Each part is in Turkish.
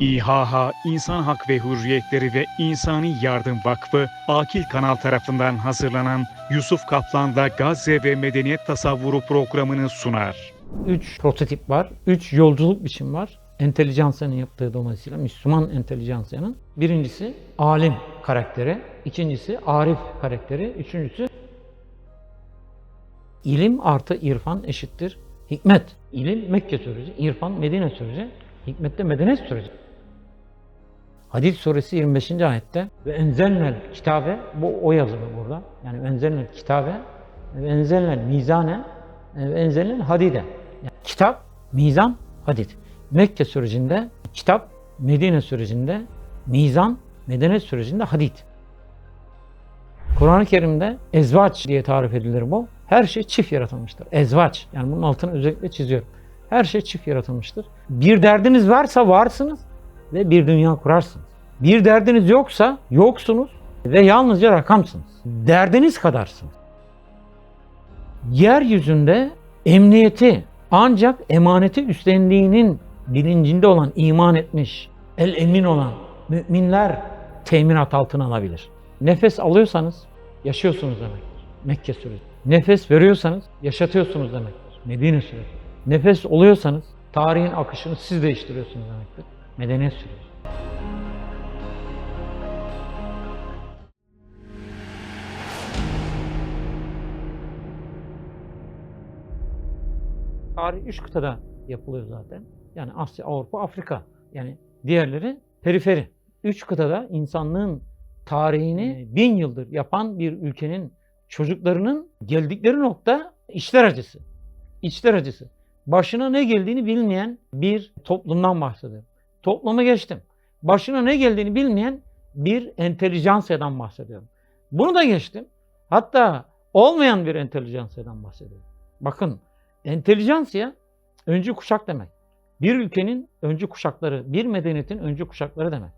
İHH İnsan Hak ve Hürriyetleri ve İnsani Yardım Vakfı Akil Kanal tarafından hazırlanan Yusuf Kaplan'da Gazze ve Medeniyet Tasavvuru programını sunar. 3 prototip var. 3 yolculuk biçim var. Entelijansiyanın yaptığı dolayısıyla Müslüman entelijansiyanın. Birincisi alim karakteri, ikincisi arif karakteri, üçüncüsü ilim artı irfan eşittir hikmet. İlim Mekke süreci, irfan Medine süreci, hikmet de medeniyet süreci. Hadid suresi 25. ayette ve enzelnel kitabe bu o yazılı burada. Yani enzelnel kitabe ve enzelnel mizane ve enzelnel hadide. Yani kitap, mizan, hadid. Mekke sürecinde kitap, Medine sürecinde mizan, medeniyet sürecinde hadid. Kur'an-ı Kerim'de ezvaç diye tarif edilir bu. Her şey çift yaratılmıştır. Ezvaç. Yani bunun altını özellikle çiziyorum. Her şey çift yaratılmıştır. Bir derdiniz varsa varsınız ve bir dünya kurarsınız. Bir derdiniz yoksa yoksunuz ve yalnızca rakamsınız. Derdiniz kadarsınız. Yeryüzünde emniyeti ancak emaneti üstlendiğinin bilincinde olan, iman etmiş, el emin olan müminler teminat altına alabilir. Nefes alıyorsanız yaşıyorsunuz demektir. Mekke süreci. Nefes veriyorsanız yaşatıyorsunuz demektir. Medine süreci. Nefes oluyorsanız tarihin akışını siz değiştiriyorsunuz demektir. Medeniyet süreci. Tarih üç kıtada yapılıyor zaten. Yani Asya, Avrupa, Afrika. Yani diğerleri periferi. Üç kıtada insanlığın tarihini bin yıldır yapan bir ülkenin çocuklarının geldikleri nokta içler acısı. İçler acısı. Başına ne geldiğini bilmeyen bir toplumdan bahsediyorum. Toplumu geçtim. Başına ne geldiğini bilmeyen bir entelijansiyadan bahsediyorum. Bunu da geçtim. Hatta olmayan bir entelijansiyadan bahsediyorum. Bakın entelijansiya öncü kuşak demek. Bir ülkenin öncü kuşakları, bir medeniyetin öncü kuşakları demek.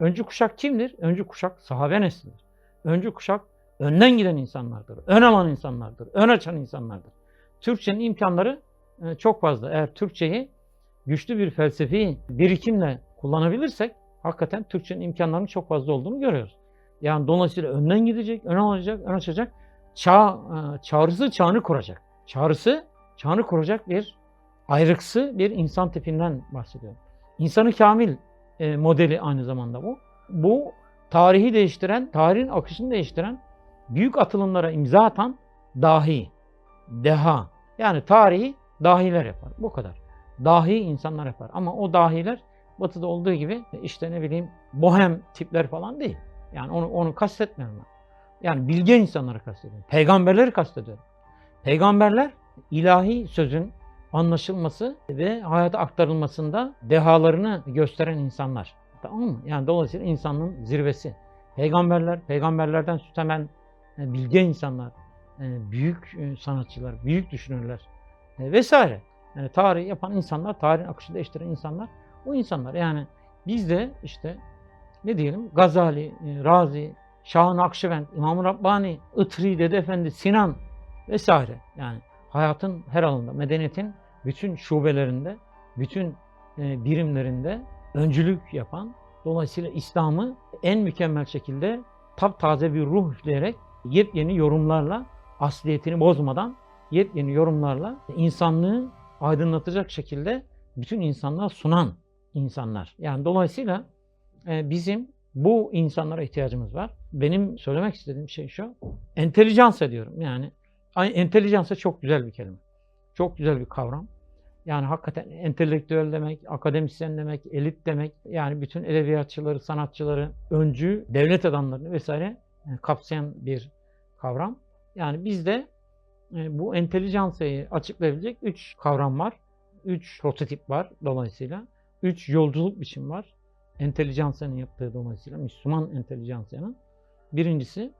Öncü kuşak kimdir? Öncü kuşak sahabe neslidir. Öncü kuşak önden giden insanlardır. Ön alan insanlardır. Ön açan insanlardır. Türkçenin imkanları çok fazla. Eğer Türkçeyi güçlü bir felsefi birikimle kullanabilirsek hakikaten Türkçenin imkanlarının çok fazla olduğunu görüyoruz. Yani dolayısıyla önden gidecek, ön alacak, ön açacak. Çağ, e, çağrısı çağını kuracak. Çağrısı çağını kuracak bir ayrıksı bir insan tipinden bahsediyorum. İnsanı kamil e, modeli aynı zamanda bu. Bu tarihi değiştiren, tarihin akışını değiştiren, büyük atılımlara imza atan dahi, deha. Yani tarihi dahiler yapar. Bu kadar. Dahi insanlar yapar. Ama o dahiler batıda olduğu gibi işte ne bileyim bohem tipler falan değil. Yani onu, onu kastetmiyorum ben. Yani bilge insanları kastediyorum. Peygamberleri kastediyorum. Peygamberler ilahi sözün anlaşılması ve hayata aktarılmasında dehalarını gösteren insanlar. Tamam mı? Yani dolayısıyla insanlığın zirvesi. Peygamberler, peygamberlerden süt e, bilge insanlar, e, büyük e, sanatçılar, büyük düşünürler vesaire. Yani tarihi yapan insanlar, tarihin akışını değiştiren insanlar, o insanlar. Yani biz de işte ne diyelim Gazali, Razi, Şah-ı Nakşibend, İmam-ı Rabbani, Itri, Dede Efendi, Sinan vesaire. Yani hayatın her alanında, medeniyetin bütün şubelerinde, bütün e, birimlerinde öncülük yapan, dolayısıyla İslam'ı en mükemmel şekilde taptaze bir ruh üfleyerek yepyeni yorumlarla, asliyetini bozmadan yepyeni yorumlarla insanlığı aydınlatacak şekilde bütün insanlığa sunan insanlar. Yani dolayısıyla e, bizim bu insanlara ihtiyacımız var. Benim söylemek istediğim şey şu, entelijansa diyorum. Yani entelijansa çok güzel bir kelime. Çok güzel bir kavram. Yani hakikaten entelektüel demek, akademisyen demek, elit demek. Yani bütün edebiyatçıları, sanatçıları, öncü, devlet adamlarını vesaire kapsayan bir kavram. Yani bizde e, bu entelijansayı açıklayabilecek üç kavram var. Üç prototip var dolayısıyla. Üç yolculuk biçim var. Entelijansiyanın yaptığı dolayısıyla Müslüman entelijansiyanın. Birincisi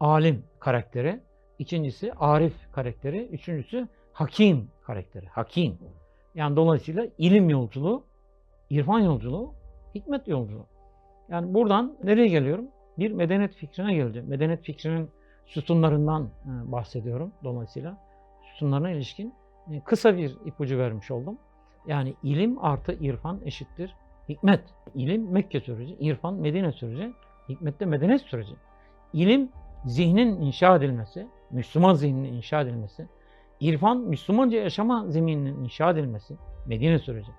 alim karakteri. ikincisi arif karakteri. Üçüncüsü hakim karakteri. Hakim. Yani dolayısıyla ilim yolculuğu, irfan yolculuğu, hikmet yolculuğu. Yani buradan nereye geliyorum? Bir medeniyet fikrine geleceğim. Medeniyet fikrinin sütunlarından bahsediyorum dolayısıyla. Sütunlarına ilişkin kısa bir ipucu vermiş oldum. Yani ilim artı irfan eşittir hikmet. İlim Mekke süreci, irfan Medine süreci, hikmette medeniyet süreci. İlim zihnin inşa edilmesi, Müslüman zihninin inşa edilmesi, irfan Müslümanca yaşama zemininin inşa edilmesi, Medine süreci.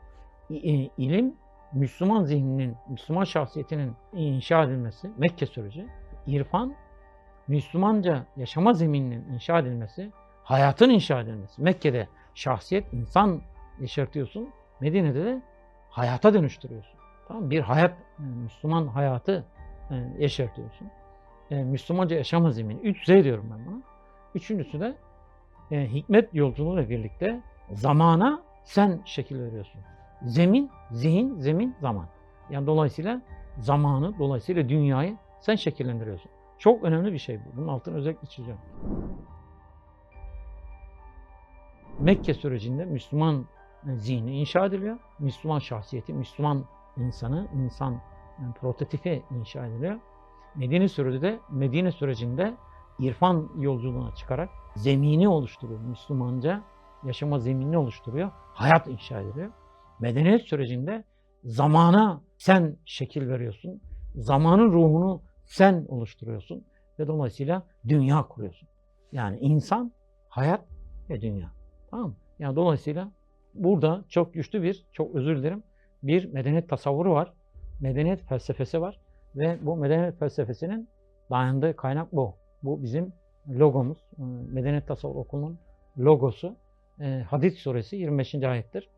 E, İlim Müslüman zihninin, Müslüman şahsiyetinin inşa edilmesi, Mekke süreci. İrfan Müslümanca yaşama zemininin inşa edilmesi, hayatın inşa edilmesi. Mekke'de şahsiyet, insan yaşatıyorsun. Medine'de de hayata dönüştürüyorsun. Tamam Bir hayat, e, Müslüman hayatı e, yaşatıyorsun. E, Müslümanca yaşama zemini. Üç Z diyorum ben buna. Üçüncüsü de hikmet yolculuğuyla birlikte zamana sen şekil veriyorsun. Zemin, zihin, zemin, zaman. Yani dolayısıyla zamanı, dolayısıyla dünyayı sen şekillendiriyorsun. Çok önemli bir şey bu. Bunun altını özellikle çiziyorum. Mekke sürecinde Müslüman zihni inşa ediliyor. Müslüman şahsiyeti, Müslüman insanı, insan yani prototipi inşa ediliyor. Medine süreci de Medine sürecinde irfan yolculuğuna çıkarak zemini oluşturuyor. Müslümanca yaşama zeminini oluşturuyor. Hayat inşa ediliyor. Medeniyet sürecinde zamana sen şekil veriyorsun. Zamanın ruhunu sen oluşturuyorsun ve dolayısıyla dünya kuruyorsun. Yani insan, hayat ve dünya. Tamam mı? Yani dolayısıyla burada çok güçlü bir, çok özür dilerim, bir medeniyet tasavvuru var. Medeniyet felsefesi var ve bu medeniyet felsefesinin dayandığı kaynak bu. Bu bizim logomuz. e, Medeniyet Tasavvur Okulu'nun logosu. E, Hadis suresi 25. ayettir.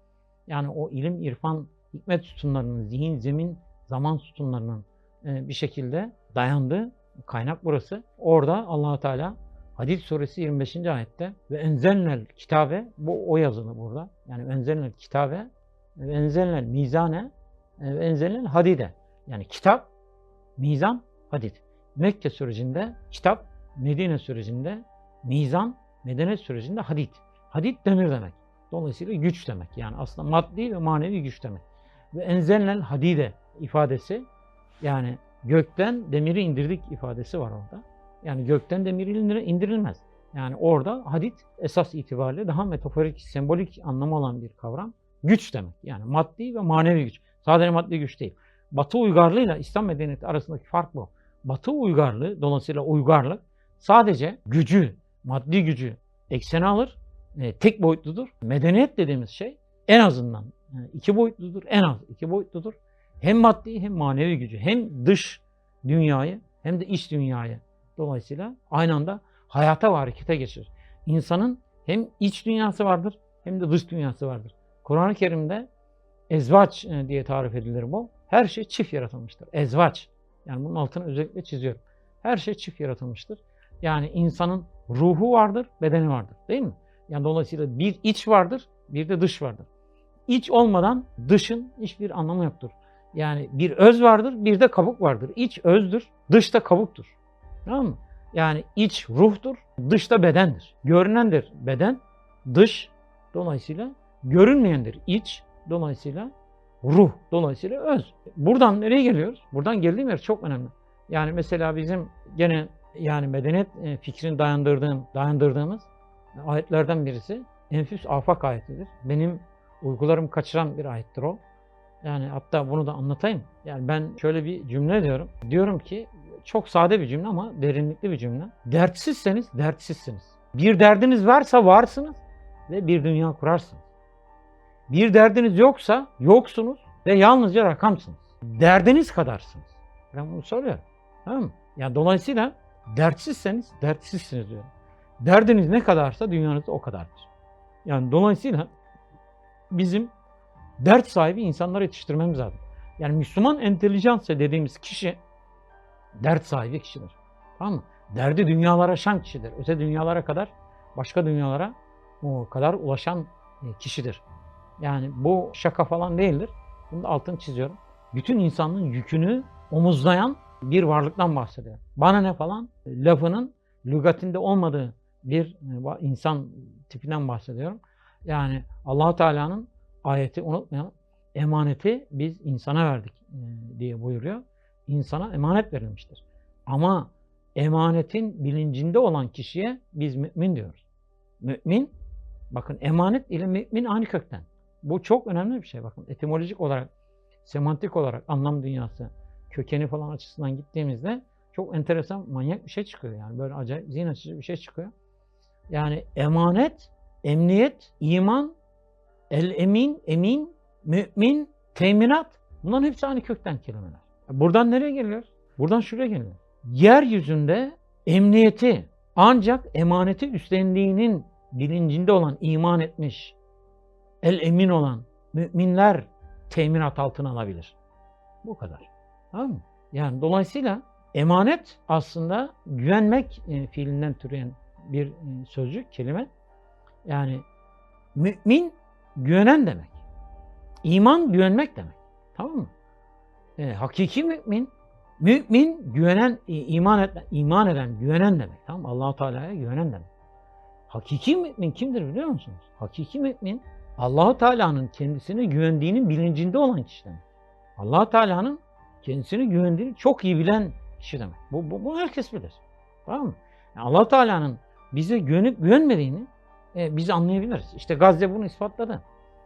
Yani o ilim, irfan, hikmet sütunlarının, zihin, zemin, zaman sütunlarının e, bir şekilde dayandığı kaynak burası. Orada allah Teala Hadid suresi 25. ayette ve enzelnel kitabe bu o yazılı burada. Yani enzelnel kitabe ve enzelnel mizane e, ve enzelnel hadide. Yani kitap, mizan, hadid. Mekke sürecinde kitap, Medine sürecinde mizan, Medine sürecinde hadid. Hadid demir demek. Dolayısıyla güç demek. Yani aslında maddi ve manevi güç demek. Ve enzelnel hadide ifadesi yani gökten demiri indirdik ifadesi var orada. Yani gökten demir indir- indirilmez. Yani orada hadit esas itibariyle daha metaforik, sembolik anlamı olan bir kavram. Güç demek. Yani maddi ve manevi güç. Sadece maddi güç değil. Batı uygarlığıyla İslam medeniyeti arasındaki fark bu. Batı uygarlığı, dolayısıyla uygarlık sadece gücü, maddi gücü eksene alır. e, tek boyutludur. Medeniyet dediğimiz şey en azından e, iki boyutludur. En az iki boyutludur. Hem maddi hem manevi gücü. Hem dış dünyayı hem de iç dünyayı dolayısıyla aynı anda hayata ve harekete geçirir. İnsanın hem iç dünyası vardır hem de dış dünyası vardır. Kur'an-ı Kerim'de ezvaç e, diye tarif edilir bu. Her şey çift yaratılmıştır. Ezvaç. Yani bunun altını özellikle çiziyorum. Her şey çift yaratılmıştır. Yani insanın ruhu vardır, bedeni vardır. Değil mi? Yani dolayısıyla bir iç vardır, bir de dış vardır. İç olmadan dışın hiçbir anlamı yoktur. Yani bir öz vardır, bir de kabuk vardır. İç özdür, dış da kabuktur. Tamam mı? Yani iç ruhtur, dış da bedendir. Görünendir beden, dış dolayısıyla görünmeyendir iç, dolayısıyla ruh, dolayısıyla öz. Buradan nereye geliyoruz? Buradan geldiğim yer çok önemli. Yani mesela bizim gene yani medeniyet e, fikrini dayandırdığım, dayandırdığımız ayetlerden birisi Enfüs Afak ayetidir. Benim uygularımı kaçıran bir ayettir o. Yani hatta bunu da anlatayım. Yani ben şöyle bir cümle diyorum. Diyorum ki çok sade bir cümle ama derinlikli bir cümle. Dertsizseniz dertsizsiniz. Bir derdiniz varsa varsınız ve bir dünya kurarsınız. Bir derdiniz yoksa yoksunuz ve yalnızca rakamsınız. Derdiniz kadarsınız. Ben bunu soruyorum. Tamam mı? Yani dolayısıyla dertsizseniz dertsizsiniz diyorum. Derdiniz ne kadarsa dünyanız o kadardır. Yani dolayısıyla bizim dert sahibi insanları yetiştirmemiz lazım. Yani Müslüman entelijansı dediğimiz kişi dert sahibi kişidir. Tamam mı? Derdi dünyalara aşan kişidir. Öte dünyalara kadar, başka dünyalara o kadar ulaşan e, kişidir. Yani bu şaka falan değildir. Bunu da altını çiziyorum. Bütün insanlığın yükünü omuzlayan bir varlıktan bahsediyor. Bana ne falan lafının lügatinde olmadığı bir e, insan tipinden bahsediyorum. Yani Allahu Teala'nın ayeti unutmayalım. Emaneti biz insana verdik e, diye buyuruyor. İnsana emanet verilmiştir. Ama emanetin bilincinde olan kişiye biz mümin diyoruz. Mümin, bakın emanet ile mümin aynı kökten. Bu çok önemli bir şey bakın. Etimolojik olarak semantik olarak anlam dünyası, kökeni falan açısından gittiğimizde çok enteresan, manyak bir şey çıkıyor yani. Böyle acayip zihin açıcı bir şey çıkıyor. Yani emanet, emniyet, iman, el emin, emin, mümin, teminat bunların hepsi aynı kökten kelimeler. Buradan nereye geliyor? Buradan şuraya geliyor. Yeryüzünde emniyeti ancak emaneti üstlendiğinin bilincinde olan, iman etmiş, el emin olan müminler teminat altına alabilir. Bu kadar. Tamam mı? Yani dolayısıyla emanet aslında güvenmek e, fiilinden türeyen bir e, sözcük, kelime. Yani mümin güvenen demek. İman güvenmek demek. Tamam mı? E, hakiki mümin mümin güvenen e, iman eden iman eden güvenen demek. Tamam mı? Allahu Teala'ya güvenen demek. Hakiki mümin kimdir biliyor musunuz? Hakiki mümin Allahu Teala'nın kendisine güvendiğinin bilincinde olan kişi demek. Allahu Teala'nın kendisini güvendiğini çok iyi bilen kişi demek. Bu, bu, bu herkes bilir. Tamam mı? Yani allah Teala'nın bize güvenip güvenmediğini e, biz anlayabiliriz. İşte Gazze bunu ispatladı.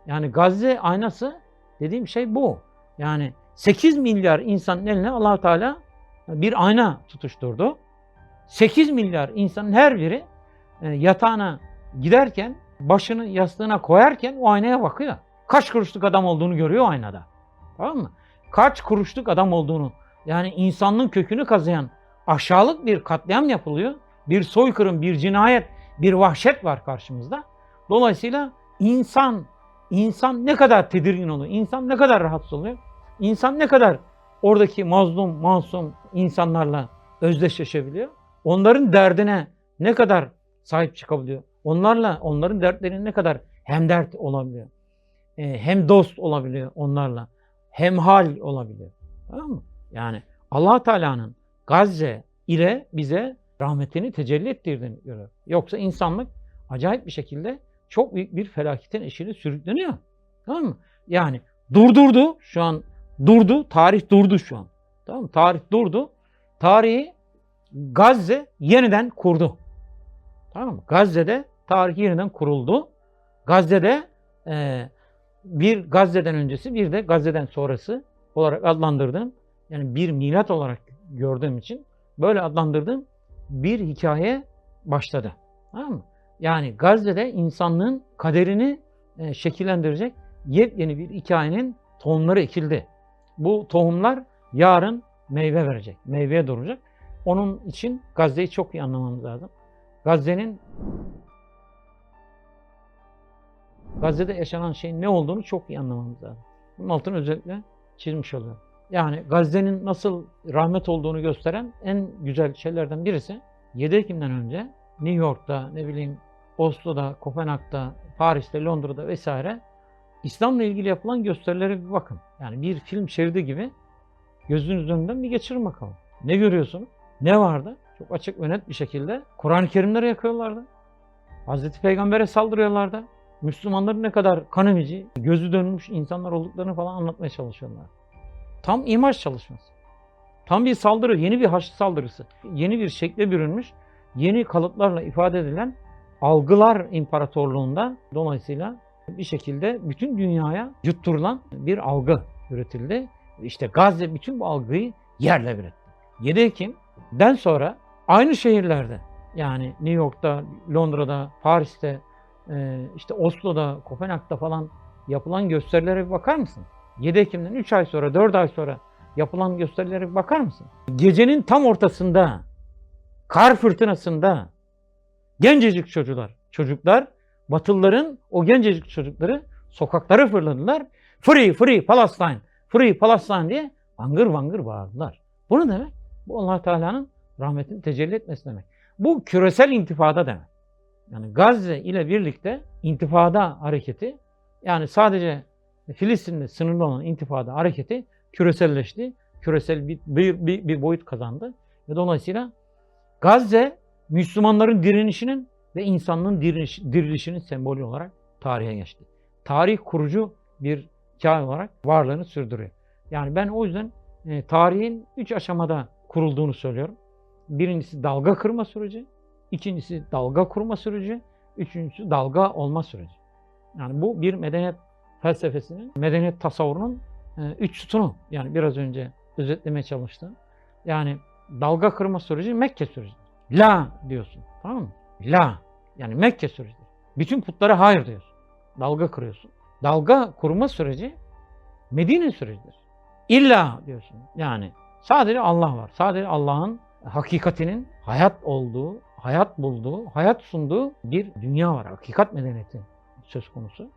Yani Gazze aynası dediğim şey bu. Yani 8 milyar insanın eline allah Teala bir ayna tutuşturdu. 8 milyar insanın her biri e, yatağına giderken, başını yastığına koyarken o aynaya bakıyor. Kaç kuruşluk adam olduğunu görüyor aynada. Tamam mı? Kaç kuruşluk adam olduğunu, yani insanlığın kökünü kazıyan aşağılık bir katliam yapılıyor. Bir soykırım, bir cinayet, bir vahşet var karşımızda. Dolayısıyla insan, insan ne kadar tedirgin oluyor, insan ne kadar rahatsız oluyor, insan ne kadar oradaki mazlum, masum insanlarla özdeşleşebiliyor. Onların derdine ne kadar sahip çıkabiliyor. Onlarla, onların dertlerine ne kadar hem dert olabiliyor. e, hem dost olabiliyor onlarla. Hem hal olabiliyor. Tamam mı? Yani allah Teala'nın Gazze ile bize rahmetini tecelli ettirdiğini görüyor. Yoksa insanlık acayip bir şekilde çok büyük bir felaketin eşiğine sürükleniyor. Tamam mı? Yani durdurdu şu an durdu. Tarih durdu şu an. Tamam mı? Tarih durdu. Tarihi Gazze yeniden kurdu. Tamam mı? Gazze'de tarih yeniden kuruldu. Gazze'de e, bir Gazze'den öncesi bir de Gazze'den sonrası olarak adlandırdığım yani bir milat olarak gördüğüm için böyle adlandırdığım bir hikaye başladı. Tamam mı? Yani Gazze'de insanlığın kaderini e, şekillendirecek yepyeni bir hikayenin tohumları ekildi. Bu tohumlar yarın meyve verecek, meyveye doğuracak. Onun için Gazze'yi çok iyi anlamamız lazım. Gazze'nin Gazze'de yaşanan şeyin ne olduğunu çok iyi anlamamız lazım. Bunun altını özellikle çizmiş oluyor. Yani Gazze'nin nasıl rahmet olduğunu gösteren en güzel şeylerden birisi 7 Ekim'den önce New York'ta, ne bileyim Oslo'da, Kopenhag'da, Paris'te, Londra'da vesaire İslam'la ilgili yapılan gösterilere bir bakın. Yani bir film şeridi gibi gözünüz önünden bir geçirin bakalım. Ne görüyorsunuz? Ne vardı? Çok açık ve net bir şekilde Kur'an-ı Kerimleri yakıyorlardı. Hazreti Peygamber'e saldırıyorlardı. Müslümanların ne kadar kanemici, gözü dönmüş insanlar olduklarını falan anlatmaya çalışıyorlar. Tam imaj çalışması. Tam bir saldırı, yeni bir haçlı saldırısı. Yeni bir şekle bürünmüş, yeni kalıplarla ifade edilen algılar imparatorluğunda dolayısıyla bir şekilde bütün dünyaya yutturulan bir algı üretildi. İşte Gazze bütün bu algıyı yerle bir etti. 7 Ekim'den sonra aynı şehirlerde yani New York'ta, Londra'da, Paris'te, e, işte Oslo'da, Kopenhag'da falan yapılan gösterilere bir bakar mısın? 7 Ekim'den 3 ay sonra, 4 ay sonra yapılan gösterilere bakar mısın? Gecenin tam ortasında, kar fırtınasında gencecik çocuklar, çocuklar, Batılıların o gencecik çocukları sokaklara fırladılar. Free, free Palestine, free Palestine diye vangır vangır bağırdılar. Bu ne demek? Bu allah Teala'nın rahmetini tecelli etmesi demek. Bu küresel intifada demek. Yani Gazze ile birlikte intifada hareketi yani sadece Filistin'de sınırlı olan intifada hareketi küreselleşti. Küresel bir, bir, bir, bir boyut kazandı. Ve dolayısıyla Gazze Müslümanların direnişinin ve insanlığın diriliş, dirilişinin sembolü olarak tarihe geçti. Tarih kurucu bir hikaye olarak varlığını sürdürüyor. Yani ben o yüzden e, tarihin üç aşamada kurulduğunu söylüyorum. Birincisi dalga kırma süreci, ikincisi dalga kurma süreci, üçüncüsü dalga olma süreci. Yani bu bir medeniyet felsefesinin, medeniyet tasavvurunun e, üç sütunu yani biraz önce özetlemeye çalıştım. Yani dalga kırma süreci Mekke sürecidir. La diyorsun. Tamam mı? La. Yani Mekke sürecidir. Bütün putlara hayır diyorsun. Dalga kırıyorsun. Dalga kurma süreci Medine sürecidir. İlla diyorsun. Yani sadece Allah var. Sadece Allah'ın hakikatinin hayat olduğu, hayat bulduğu, hayat sunduğu bir dünya var. Hakikat medeniyeti söz konusu.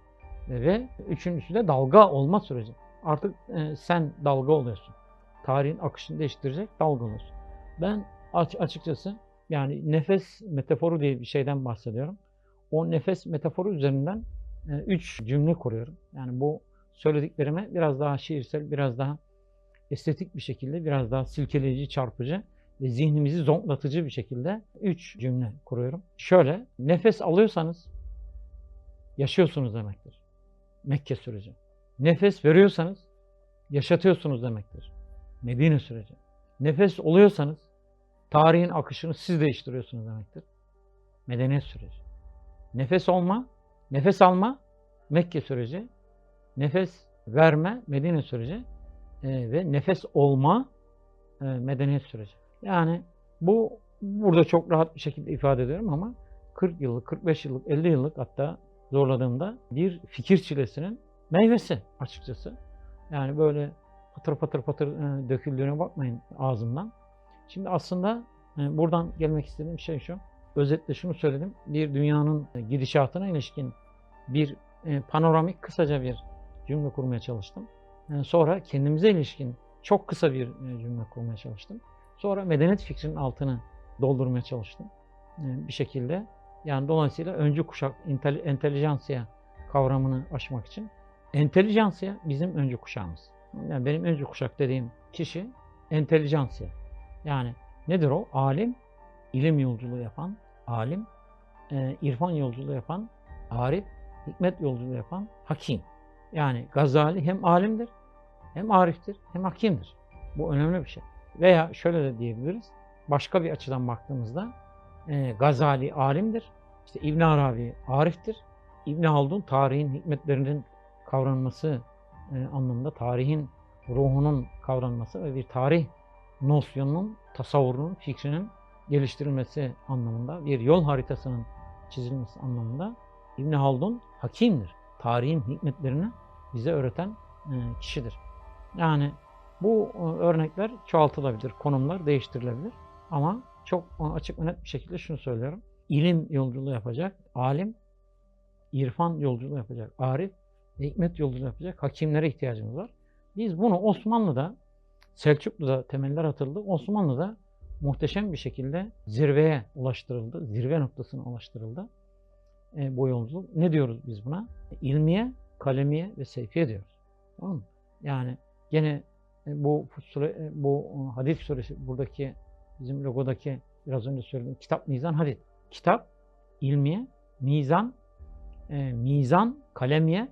Ve üçüncüsü de dalga olma süreci. Artık e, sen dalga oluyorsun. Tarihin akışını değiştirecek dalga oluyorsun. Ben aç- açıkçası yani nefes metaforu diye bir şeyden bahsediyorum. O nefes metaforu üzerinden e, üç cümle kuruyorum. Yani bu söylediklerime biraz daha şiirsel, biraz daha estetik bir şekilde, biraz daha silkeleyici, çarpıcı ve zihnimizi zonklatıcı bir şekilde üç cümle kuruyorum. Şöyle, nefes alıyorsanız yaşıyorsunuz demektir. Mekke süreci. Nefes veriyorsanız yaşatıyorsunuz demektir. Medine süreci. Nefes oluyorsanız tarihin akışını siz değiştiriyorsunuz demektir. Medeniyet süreci. Nefes olma, nefes alma Mekke süreci. Nefes verme Medine süreci e, ve nefes olma e, medeniyet süreci. Yani bu burada çok rahat bir şekilde ifade ediyorum ama 40 yıllık, 45 yıllık, 50 yıllık hatta zorladığımda bir fikir çilesinin meyvesi açıkçası. Yani böyle patır patır patır e, döküldüğüne bakmayın ağzımdan. Şimdi aslında e, buradan gelmek istediğim şey şu. Özetle şunu söyledim. Bir dünyanın gidişatına ilişkin bir e, panoramik kısaca bir cümle kurmaya çalıştım. Sonra kendimize ilişkin çok kısa bir cümle kurmaya çalıştım. Sonra medeniyet fikrinin altını doldurmaya çalıştım. Bir şekilde yani dolayısıyla öncü kuşak intel- entelijansiya kavramını aşmak için entelijansiya bizim öncü kuşağımız. Yani benim öncü kuşak dediğim kişi entelijansiya. Yani nedir o? Alim, ilim yolculuğu yapan, alim, e, irfan yolculuğu yapan, arif, hikmet yolculuğu yapan hakim. Yani Gazali hem alimdir, hem ariftir, hem hakimdir. Bu önemli bir şey. Veya şöyle de diyebiliriz. Başka bir açıdan baktığımızda e, Gazali alimdir. İşte İbn Arabi ariftir. İbn Haldun tarihin hikmetlerinin kavranması e, anlamında tarihin ruhunun kavranması ve bir tarih nosyonunun, tasavvurunun, fikrinin geliştirilmesi anlamında, bir yol haritasının çizilmesi anlamında İbn Haldun hakimdir. Tarihin hikmetlerini bize öğreten e, kişidir. Yani bu e, örnekler çoğaltılabilir, konumlar değiştirilebilir. Ama çok açık ve net bir şekilde şunu söylüyorum. İlim yolculuğu yapacak, alim, irfan yolculuğu yapacak, arif ve hikmet yolculuğu yapacak hakimlere ihtiyacımız var. Biz bunu Osmanlı'da, Selçuklu'da temeller atıldı. Osmanlı'da muhteşem bir şekilde zirveye ulaştırıldı. Zirve noktasına ulaştırıldı e, bu yolculuk. Ne diyoruz biz buna? İlmiye, kalemiye ve seyfiye diyoruz. Tamam mı? Yani gene e, bu e, bu e, hadis suresi buradaki bizim logodaki biraz önce söylediğim kitap, mizan, hadis. Kitap, ilmiye, mizan, e, mizan, kalemiye,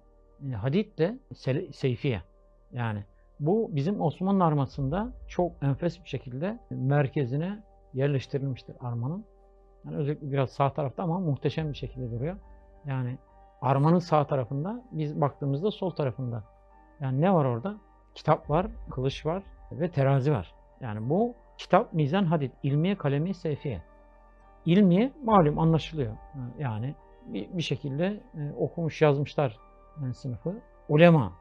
e, hadis de sele- seyfiye. Yani bu bizim Osmanlı armasında çok enfes bir şekilde merkezine yerleştirilmiştir armanın. Yani özellikle biraz sağ tarafta ama muhteşem bir şekilde duruyor. Yani armanın sağ tarafında, biz baktığımızda sol tarafında. Yani ne var orada? Kitap var, kılıç var ve terazi var. Yani bu kitap, mizan, hadit, ilmiye, kalemi, seyfiye. İlmiye malum anlaşılıyor. Yani bir, bir şekilde e, okumuş yazmışlar yani sınıfı. Ulema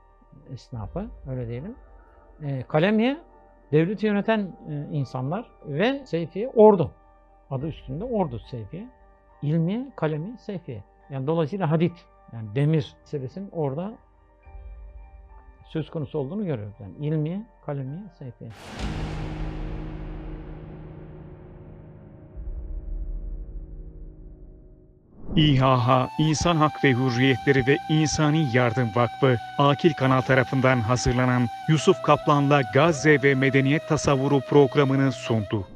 esnafı öyle diyelim. E, kalemiye devleti yöneten e, insanlar ve seyfiye ordu adı üstünde ordu seyfiye. İlmiye, kalemi, seyfiye. Yani dolayısıyla hadit, yani demir meselesinin orada söz konusu olduğunu görüyoruz. Yani ilmiye, kalemiye, seyfiye. İHH İnsan Hak ve Hürriyetleri ve İnsani Yardım Vakfı Akil Kanal tarafından hazırlanan Yusuf Kaplan'la Gazze ve Medeniyet Tasavvuru programını sundu.